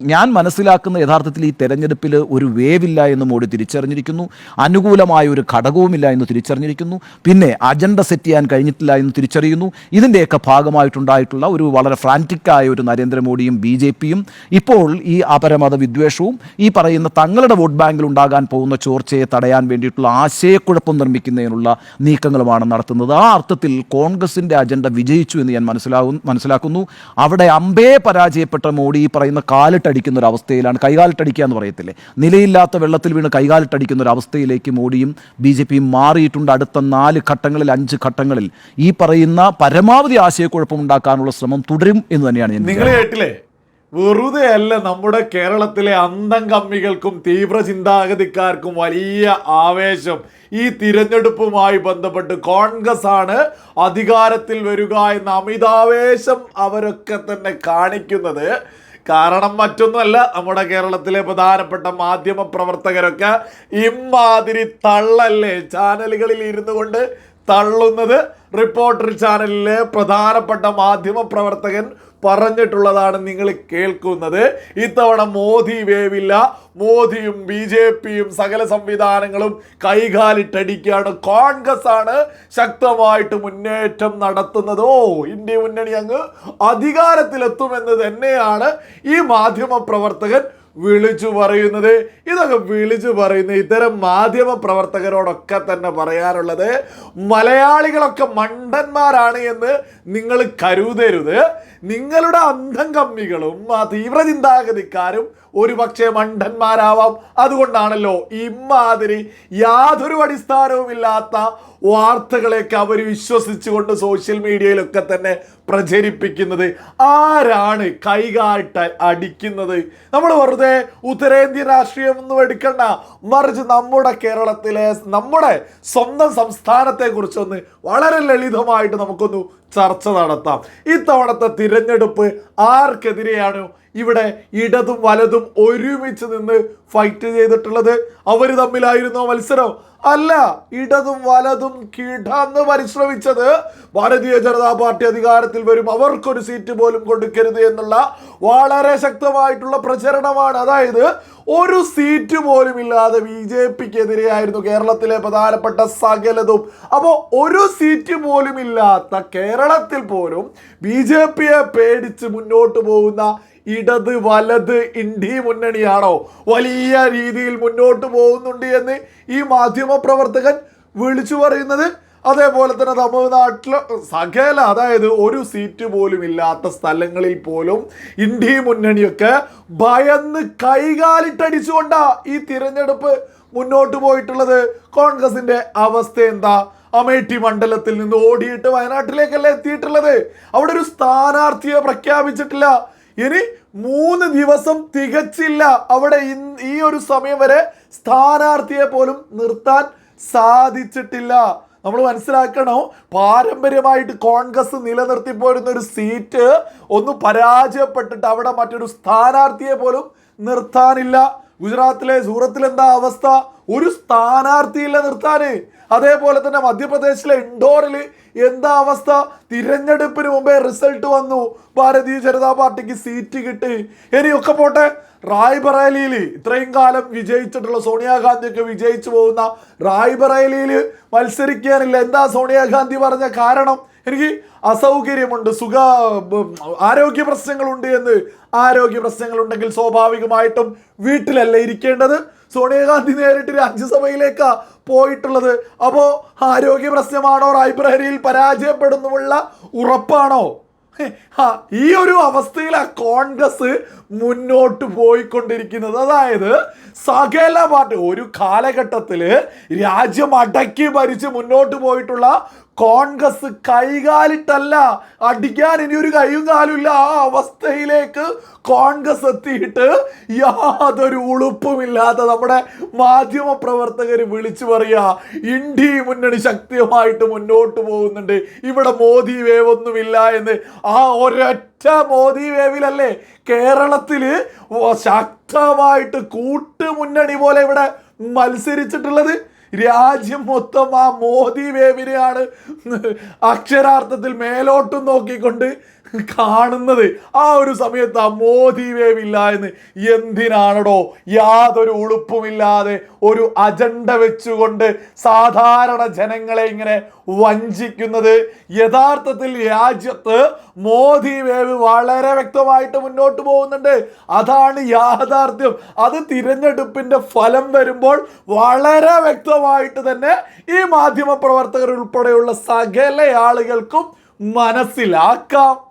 ഞാൻ മനസ്സിലാക്കുന്ന യഥാർത്ഥത്തിൽ ഈ തെരഞ്ഞെടുപ്പിൽ ഒരു വേവില്ല എന്ന് മോഡി തിരിച്ചറിഞ്ഞിരിക്കുന്നു. അനുകൂലമായ ഒരു ഘടകവുമില്ല എന്ന് തിരിച്ചറിഞ്ഞിരിക്കുന്നു. പിന്നെ അജണ്ട സെറ്റ് ചെയ്യാൻ കഴിഞ്ഞിട്ടില്ല എന്ന് തിരിച്ചറിയുന്നു. ഇതിന്റെയൊക്കെ ഭാഗമായിട്ടുണ്ടായിട്ടുള്ള ഒരു വളരെ ഫ്രാന്റിക്കായ ഒരു നരേന്ദ്രമോദിയും ബി ജെ പിയും ഇപ്പോൾ ഈ അപരമത വിദ്വേഷവും ഈ പറയുന്ന തങ്ങളുടെ വോട്ട് ബാങ്കിൽ ഉണ്ടാകാൻ പോകുന്ന ചോർച്ചയെ തടയാൻ വേണ്ടിയിട്ടുള്ള ആശയക്കുഴപ്പം നിർമ്മിക്കുന്നതിനുള്ള നീക്കങ്ങളുമാണ് നടത്തുന്നത്. ആ അർത്ഥത്തിൽ കോൺഗ്രസിന്റെ അജണ്ട വിജയിച്ചു എന്ന് ഞാൻ മനസ്സിലാകും മനസ്സിലാക്കുന്നു. അവിടെ അമ്പേ പരാജയപ്പെട്ട മോഡി ഈ പറയുന്ന കാലിട്ടടിക്കുന്ന ഒരു അവസ്ഥയിലാണ് കൈകാലിട്ടടിക്കുക എന്ന് പറയത്തില്ലേ? നിലയില്ലാത്ത വെള്ളത്തിൽ വീണ് കൈകാലിട്ടടിക്കുന്ന ഒരു അവസ്ഥയിലേക്ക് മോഡിയും ബി ജെ പിയും മാറിയിട്ടുണ്ട് അടുത്ത നാല് ഘട്ടങ്ങളിൽ അഞ്ച് ഘട്ടങ്ങളിൽ. ഈ പറയുന്ന പരമാവധി ആശയക്കുഴപ്പമുണ്ടാക്കാനുള്ള ശ്രമം തുടരും എന്ന് തന്നെയാണ് ഞാൻ നിങ്ങൾ കേട്ടില്ലേ? വെറുതെ അല്ല നമ്മുടെ കേരളത്തിലെ അന്തം കമ്മികൾക്കും തീവ്ര ചിന്താഗതിക്കാർക്കും വലിയ ആവേശം. ഈ തിരഞ്ഞെടുപ്പുമായി ബന്ധപ്പെട്ട് കോൺഗ്രസ് ആണ് അധികാരത്തിൽ വരിക എന്ന അമിതാവേശം അവരൊക്കെ തന്നെ കാണിക്കുന്നത്. കാരണം മറ്റൊന്നുമല്ല നമ്മുടെ കേരളത്തിലെ പ്രധാനപ്പെട്ട മാധ്യമ പ്രവർത്തകരൊക്കെ ഇമാതിരി തള്ളല്ലേ? ചാനലുകളിൽ ഇരുന്നു കൊണ്ട് തള്ളുന്നത് റിപ്പോർട്ടർ ചാനലിലെ പ്രധാനപ്പെട്ട മാധ്യമ പ്രവർത്തകൻ പറഞ്ഞിട്ടുള്ളതാണ് നിങ്ങൾ കേൾക്കുന്നത്. ഇത്തവണ മോദി വേവില്ല. മോദിയും ബി ജെ പിയും സകല സംവിധാനങ്ങളും കൈകാലിട്ടടിക്കുകയാണ്. കോൺഗ്രസ് ആണ് ശക്തമായിട്ട് മുന്നേറ്റം നടത്തുന്നത്. ഓ ഇന്ത്യ മുന്നണി അങ്ങ് അധികാരത്തിലെത്തുമെന്ന് തന്നെയാണ് ഈ മാധ്യമ പ്രവർത്തകൻ വിളിച്ചു പറയുന്നത്. ഇതൊക്കെ വിളിച്ചു പറയുന്ന ഇത്തരം മാധ്യമ പ്രവർത്തകരോടൊക്കെ തന്നെ പറയാനുള്ളത് മലയാളികളൊക്കെ മണ്ടന്മാരാണ് എന്ന് നിങ്ങൾ കരുതരുത്. നിങ്ങളുടെ അന്ധം കമ്മികളും ആ തീവ്രചിന്താഗതിക്കാരും ഒരുപക്ഷെ മണ്ടന്മാരാവാം. അതുകൊണ്ടാണല്ലോ ഇമാതിരി യാതൊരു അടിസ്ഥാനവുമില്ലാത്ത വാർത്തകളെയൊക്കെ അവർ വിശ്വസിച്ചുകൊണ്ട് സോഷ്യൽ മീഡിയയിലൊക്കെ തന്നെ പ്രചരിപ്പിക്കുന്നത്. ആരാണ് കൈകാട്ട അടിക്കുന്നത്? നമ്മൾ വെറുതെ ഉത്തരേന്ത്യൻ രാഷ്ട്രീയം ഒന്നും എടുക്കണ്ട. മറിച്ച് നമ്മുടെ കേരളത്തിലെ നമ്മുടെ സ്വന്തം സംസ്ഥാനത്തെ കുറിച്ചൊന്ന് വളരെ ലളിതമായിട്ട് നമുക്കൊന്ന് ചർച്ച നടത്താം. ഇത്തവണത്തെ തിരഞ്ഞെടുപ്പ് ആർക്കെതിരെയാണ് ഇവിടെ ഇടതും വലതും ഒരുമിച്ച് നിന്ന് ഫൈറ്റ് ചെയ്തിട്ടുള്ളത്? അവർ തമ്മിലായിരുന്നോ മത്സരം? അല്ല ഇടതും വലതും കിടന്ന് പരിശ്രമിച്ചത് ഭാരതീയ ജനതാ പാർട്ടി അധികാരത്തിൽ വരും. അവർക്കൊരു സീറ്റ് പോലും കൊടുക്കരുത് എന്നുള്ള വളരെ ശക്തമായിട്ടുള്ള പ്രചരണമാണ്. അതായത് ഒരു സീറ്റ് പോലും ഇല്ലാതെ ബി ജെ പിക്ക് എതിരെയായിരുന്നു കേരളത്തിലെ പ്രധാനപ്പെട്ട സകലതും. അപ്പോൾ ഒരു സീറ്റ് പോലും ഇല്ലാത്ത കേരളത്തിൽ പോലും ബി ജെ പിയെ പേടിച്ച് മുന്നോട്ട് പോകുന്ന ഇടത് വലത് ഇന്ത്യ മുന്നണിയാണോ? വലിയ രീതിയിൽ മുന്നോട്ട് പോകുന്നുണ്ട് എന്ന് ഈ മാധ്യമ പ്രവർത്തകൻ വിളിച്ചു പറയുന്നത് അതേപോലെ തന്നെ തമിഴ്നാട്ടിൽ സകല അതായത് ഒരു സീറ്റ് പോലും ഇല്ലാത്ത സ്ഥലങ്ങളിൽ പോലും ഇന്ത്യ മുന്നണിയൊക്കെ ഭയന്ന് കൈകാലിട്ടടിച്ചുകൊണ്ടാ ഈ തിരഞ്ഞെടുപ്പ് മുന്നോട്ട് പോയിട്ടുള്ളത്. കോൺഗ്രസിന്റെ അവസ്ഥ എന്താ? അമേഠി മണ്ഡലത്തിൽ നിന്ന് ഓടിയിട്ട് വയനാട്ടിലേക്കല്ലേ എത്തിയിട്ടുള്ളത്? അവിടെ ഒരു സ്ഥാനാർത്ഥിയെ പ്രഖ്യാപിച്ചിട്ടില്ല. ഇനി മൂന്ന് ദിവസം തികച്ചില്ല. അവിടെ ഈ ഒരു സമയം വരെ സ്ഥാനാർത്ഥിയെ പോലും നിർത്താൻ സാധിച്ചിട്ടില്ല. നമ്മൾ മനസ്സിലാക്കണം? പാരമ്പര്യമായിട്ട് കോൺഗ്രസ് നിലനിർത്തി പോരുന്ന ഒരു സീറ്റ് ഒന്ന് പരാജയപ്പെട്ടിട്ട് അവിടെ മറ്റൊരു സ്ഥാനാർത്ഥിയെ പോലും നിർത്താനില്ല. ഗുജറാത്തിലെ സൂറത്തിൽ എന്താ അവസ്ഥ? ഒരു സ്ഥാനാർത്ഥിയില്ല നിർത്താന്. അതേപോലെ തന്നെ മധ്യപ്രദേശിലെ ഇൻഡോറിൽ എന്താ അവസ്ഥ? തിരഞ്ഞെടുപ്പിന് മുമ്പേ റിസൾട്ട് വന്നു. ഭാരതീയ ജനതാ പാർട്ടിക്ക് സീറ്റ് കിട്ടി. ഇനിയൊക്കെ പോട്ടെ റായ്ബറേലിയിൽ ഇത്രയും കാലം വിജയിച്ചിട്ടുള്ള സോണിയാഗാന്ധിയൊക്കെ വിജയിച്ചു പോകുന്ന റായ്ബറേലിയിൽ മത്സരിക്കാനില്ല. എന്താ സോണിയാഗാന്ധി പറഞ്ഞ കാരണം? എനിക്ക് അസൗകര്യമുണ്ട് സുഖ ആരോഗ്യ പ്രശ്നങ്ങളുണ്ട് എന്ന്. ആരോഗ്യ പ്രശ്നങ്ങളുണ്ടെങ്കിൽ സ്വാഭാവികമായിട്ടും വീട്ടിലല്ല ഇരിക്കേണ്ടത്. സോണിയാഗാന്ധി നേരിട്ട് രാജ്യസഭയിലേക്കാ പോയിട്ടുള്ളത്. അപ്പോൾ ആരോഗ്യ പ്രശ്നമാണോ റൈബ്രറിയിൽ പരാജയപ്പെടുന്നുമുള്ള ഉറപ്പാണോ? ഈ ഒരു അവസ്ഥയിലാണ് കോൺഗ്രസ് മുന്നോട്ട് പോയിക്കൊണ്ടിരിക്കുന്നത്. അതായത് സകല പാർട്ടി ഒരു കാലഘട്ടത്തിൽ രാജ്യം അടക്കി ഭരിച്ച് മുന്നോട്ട് പോയിട്ടുള്ള കോൺഗ്രസ് കൈകാലിട്ടല്ല അടിക്കാൻ ഇനി ഒരു കൈയും കാലുമില്ല ആ അവസ്ഥയിലേക്ക് കോൺഗ്രസ് എത്തിയിട്ട് യാതൊരു ഉളുപ്പുമില്ലാത്ത നമ്മുടെ മാധ്യമ പ്രവർത്തകർ വിളിച്ചു പറയാ ഇന്ത്യ മുന്നണി ശക്തിയുമായിട്ട് മുന്നോട്ട് പോകുന്നുണ്ട്. ഇവിടെ മോദി വേവൊന്നുമില്ല എന്ന്. ആ ഒരൊറ്റ മോദി വേവിലല്ലേ? കേരളത്തിൽ ശക്തമായിട്ട് കൂട്ടുമുന്നണി പോലെ ഇവിടെ മത്സരിച്ചിട്ടുള്ളത്. രാജ്യം മൊത്തം ആ മോദി വേവിനെയാണ്. അക്ഷരാർത്ഥത്തിൽ മേലോട്ടും നോക്കിക്കൊണ്ട് കാണുന്നത്. ആ ഒരു സമയത്ത് ആ മോദി വേവ് ഇല്ല എന്ന് എന്തിനാണടോ യാതൊരു ഉളുപ്പുമില്ലാതെ ഒരു അജണ്ട വെച്ചുകൊണ്ട് സാധാരണ ജനങ്ങളെ ഇങ്ങനെ വഞ്ചിക്കുന്നത്. യഥാർത്ഥത്തിൽ രാജ്യത്ത് മോദി വേവ് വളരെ വ്യക്തമായിട്ട് മുന്നോട്ട് പോകുന്നുണ്ട്. അതാണ് യാഥാർത്ഥ്യം. അത് തിരഞ്ഞെടുപ്പിന്റെ ഫലം വരുമ്പോൾ വളരെ വ്യക്തമായിട്ട് തന്നെ ഈ മാധ്യമ പ്രവർത്തകർ ഉൾപ്പെടെയുള്ള സകല ആളുകൾക്കും മനസ്സിലാക്കാം.